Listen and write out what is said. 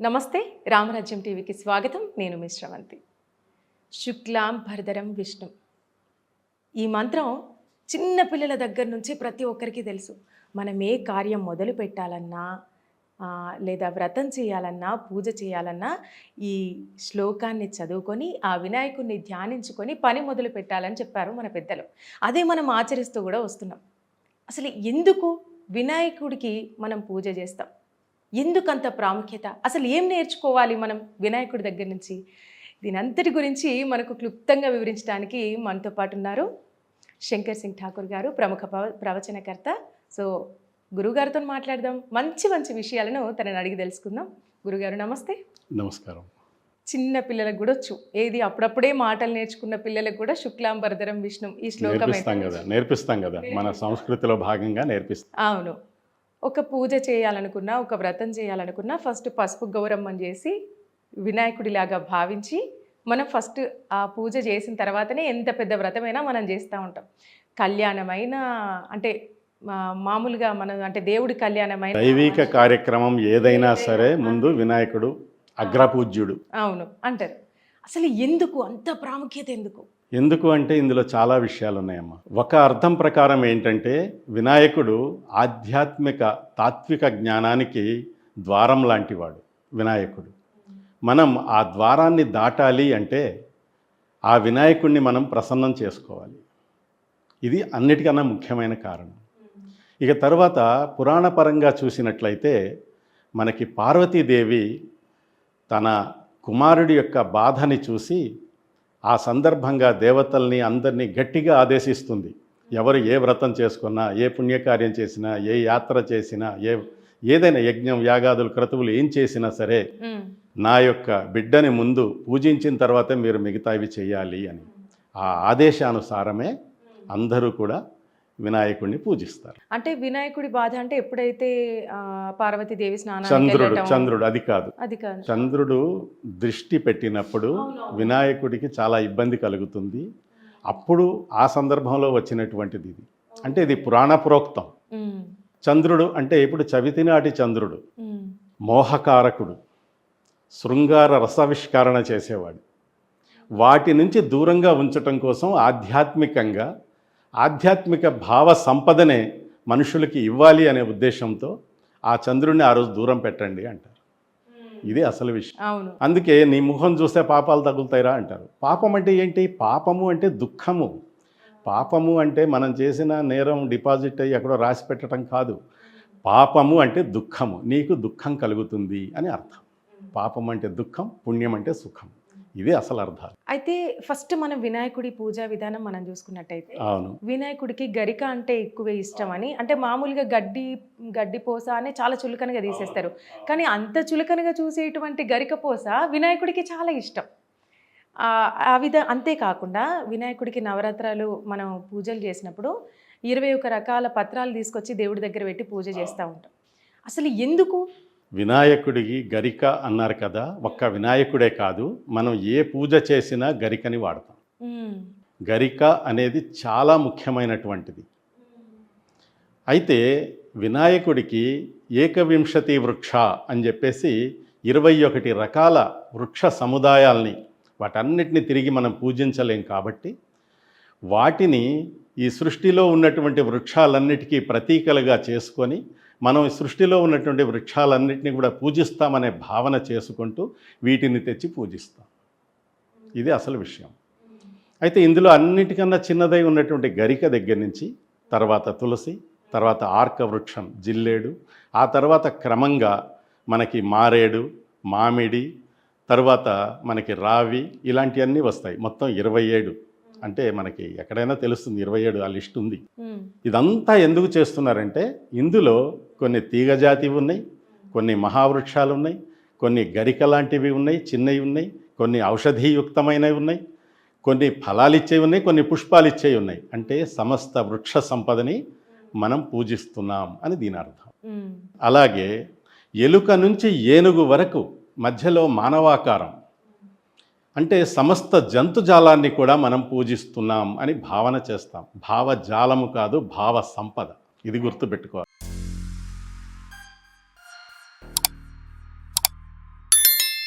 నమస్తే రామరాజ్యం టీవీకి స్వాగతం. నేను మీ శ్రవంతి. శుక్లాం భరధరం విష్ణు. ఈ మంత్రం చిన్న పిల్లల దగ్గర నుంచి ప్రతి ఒక్కరికి తెలుసు. మనం ఏ కార్యం మొదలు పెట్టాలన్నా లేదా వ్రతం చేయాలన్నా పూజ చేయాలన్నా ఈ శ్లోకాన్ని చదువుకొని ఆ వినాయకుడిని ధ్యానించుకొని పని మొదలు పెట్టాలని చెప్పారు మన పెద్దలు. అదే మనం ఆచరిస్తూ కూడా వస్తున్నాం. అసలు ఎందుకు వినాయకుడికి మనం పూజ చేస్తాం? ఎందుకంత ప్రాముఖ్యత? అసలు ఏం నేర్చుకోవాలి మనం వినాయకుడి దగ్గర నుంచి? దీనంతటి గురించి మనకు క్లుప్తంగా వివరించడానికి మనతో పాటు ఉన్నారు శంకర్ సింగ్ ఠాకూర్ గారు ప్రముఖ ప్రవచనకర్త. సో గురుగారితో మాట్లాడదాం. మంచి మంచి విషయాలను తనని అడిగి తెలుసుకుందాం. గురుగారు నమస్తే. నమస్కారం. చిన్న పిల్లలకు కూడా వచ్చు. ఏది అప్పుడప్పుడే మాటలు నేర్చుకున్న పిల్లలకు కూడా శుక్లాంబరధరం విష్ణు ఈ శ్లోకం కదా నేర్పిస్తాం కదా మన సంస్కృతిలో భాగంగా నేర్పిస్తాం. అవును. ఒక పూజ చేయాలనుకున్నా ఒక వ్రతం చేయాలనుకున్నా ఫస్ట్ పసుపు గౌరమ్మని చేసి వినాయకుడిలాగా భావించి మనం ఫస్ట్ ఆ పూజ చేసిన తర్వాతనే ఎంత పెద్ద వ్రతమైనా మనం చేస్తూ ఉంటాం. కళ్యాణమైన అంటే మామూలుగా మనం అంటే దేవుడి కళ్యాణమైన దైవిక కార్యక్రమం ఏదైనా సరే ముందు వినాయకుడు అగ్రపూజ్యుడు. అవును అంటారు. అసలు ఎందుకు? అంత ప్రాముఖ్యత ఎందుకు? ఎందుకు అంటే ఇందులో చాలా విషయాలు ఉన్నాయమ్మా ఒక అర్థం ప్రకారం ఏంటంటే వినాయకుడు ఆధ్యాత్మిక తాత్విక జ్ఞానానికి ద్వారం లాంటివాడు వినాయకుడు. మనం ఆ ద్వారాన్ని దాటాలి అంటే ఆ వినాయకుడిని మనం ప్రసన్నం చేసుకోవాలి. ఇది అన్నిటికన్నా ముఖ్యమైన కారణం. ఇక తర్వాత పురాణపరంగా చూసినట్లయితే మనకి పార్వతీదేవి తన కుమారుడి యొక్క బాధని చూసి ఆ సందర్భంగా దేవతల్ని అందరినీ గట్టిగా ఆదేశిస్తుంది. ఎవరు ఏ వ్రతం చేసుకున్నా ఏ పుణ్యకార్యం చేసినా ఏ యాత్ర చేసినా ఏ ఏదైనా యజ్ఞం యాగాదులు క్రతువులు ఏం చేసినా సరే నా యొక్క బిడ్డని ముందు పూజించిన తర్వాత మీరు మిగతావి చేయాలి అని. ఆ ఆదేశానుసారమే అందరూ కూడా వినాయకుడిని పూజిస్తారు. అంటే వినాయకుడి బాధ అంటే ఎప్పుడైతే పార్వతీదేవి స్నానానికి చంద్రుడు చంద్రుడు అది కాదు. అది కాదు. చంద్రుడు దృష్టి పెట్టినప్పుడు వినాయకుడికి చాలా ఇబ్బంది కలుగుతుంది. అప్పుడు ఆ సందర్భంలో వచ్చినటువంటిది ఇది. అంటే ఇది పురాణపురోక్తం ఉమ్, చంద్రుడు అంటే ఇప్పుడు చవితినాటి చంద్రుడు. ఉమ్, మోహకారకుడు. శృంగార రసావిష్కరణ చేసేవాడు. వాటి నుంచి దూరంగా ఉంచటం కోసం ఆధ్యాత్మికంగా ఆధ్యాత్మిక భావ సంపదనే మనుషులకి ఇవ్వాలి అనే ఉద్దేశంతో ఆ చంద్రుడిని ఆ రోజు దూరం పెట్టండి అంటారు. ఇది అసలు విషయం. అవును. అందుకే నీ ముఖం చూస్తే పాపాలు తగులుతాయిరా అంటారు. పాపం అంటే ఏంటి? పాపము అంటే దుఃఖము. పాపము అంటే మనం చేసిన నేరం డిపాజిట్ అయ్యి ఎక్కడో రాసి పెట్టడం కాదు. పాపము అంటే దుఃఖము. నీకు దుఃఖం కలుగుతుంది అని అర్థం. పాపం అంటే దుఃఖం పుణ్యం అంటే సుఖం. ఇది అసలు అర్థాలు. అయితే ఫస్ట్ మనం వినాయకుడి పూజా విధానం మనం చూసుకున్నట్టయితే అవును. వినాయకుడికి గరిక అంటే ఎక్కువ ఇష్టం అని అంటే మామూలుగా గడ్డి గడ్డి పోస అని చాలా చులకనగా తీసేస్తారు. కానీ అంత చులకనగా చూసేటువంటి గరిక పోస వినాయకుడికి చాలా ఇష్టం. ఆ, ఆ విధ అంతేకాకుండా వినాయకుడికి నవరాత్రాలు మనం పూజలు చేసినప్పుడు ఇరవై ఒక రకాల పత్రాలు తీసుకొచ్చి దేవుడి దగ్గర పెట్టి పూజ చేస్తూ ఉంటాం. అసలు ఎందుకు? వినాయకుడికి గరిక అన్నారు కదా ఒక్క వినాయకుడే కాదు మనం ఏ పూజ చేసినా గరికని వాడతాం. గరిక అనేది చాలా ముఖ్యమైనటువంటిది. అయితే వినాయకుడికి ఏకవింశతి వృక్ష అని చెప్పేసి ఇరవై ఒకటి రకాల వృక్ష సముదాయాల్ని వాటన్నిటిని తిరిగి మనం పూజించలేం కాబట్టి వాటిని ఈ సృష్టిలో ఉన్నటువంటి వృక్షాలన్నిటికీ ప్రతీకలుగా చేసుకొని మనం సృష్టిలో ఉన్నటువంటి వృక్షాలన్నింటినీ కూడా పూజిస్తామనే భావన చేసుకుంటూ వీటిని తెచ్చి పూజిస్తాం. ఇది అసలు విషయం. అయితే ఇందులో అన్నిటికన్నా చిన్నదై ఉన్నటువంటి గరిక దగ్గర నుంచి తర్వాత తులసి తర్వాత ఆర్క వృక్షం జిల్లేడు ఆ తర్వాత క్రమంగా మనకి మారేడు మామిడి తర్వాత మనకి రావి ఇలాంటివన్నీ వస్తాయి. మొత్తం ఇరవై ఏడు అంటే మనకి ఎక్కడైనా తెలుస్తుంది ఇరవై ఏడు ఆ లిస్ట్ ఉంది. ఇదంతా ఎందుకు చేస్తున్నారంటే ఇందులో కొన్ని తీగజాతివి ఉన్నాయి కొన్ని మహావృక్షాలు ఉన్నాయి కొన్ని గరిక లాంటివి ఉన్నాయి చిన్నవి ఉన్నాయి కొన్ని ఔషధీయుక్తమైనవి ఉన్నాయి కొన్ని ఫలాలు ఇచ్చేవి ఉన్నాయి కొన్ని పుష్పాలు ఇచ్చేవి ఉన్నాయి. అంటే సమస్త వృక్ష సంపదని మనం పూజిస్తున్నాం అని దీని అర్థం. అలాగే ఎలుక నుంచి ఏనుగు వరకు మధ్యలో మానవాకారం అంటే సమస్త జంతుజాలాన్ని కూడా మనం పూజిస్తున్నాం అని భావన చేస్తాం. భావజాలము కాదు భావ సంపద. ఇది గుర్తుపెట్టుకోవాలి.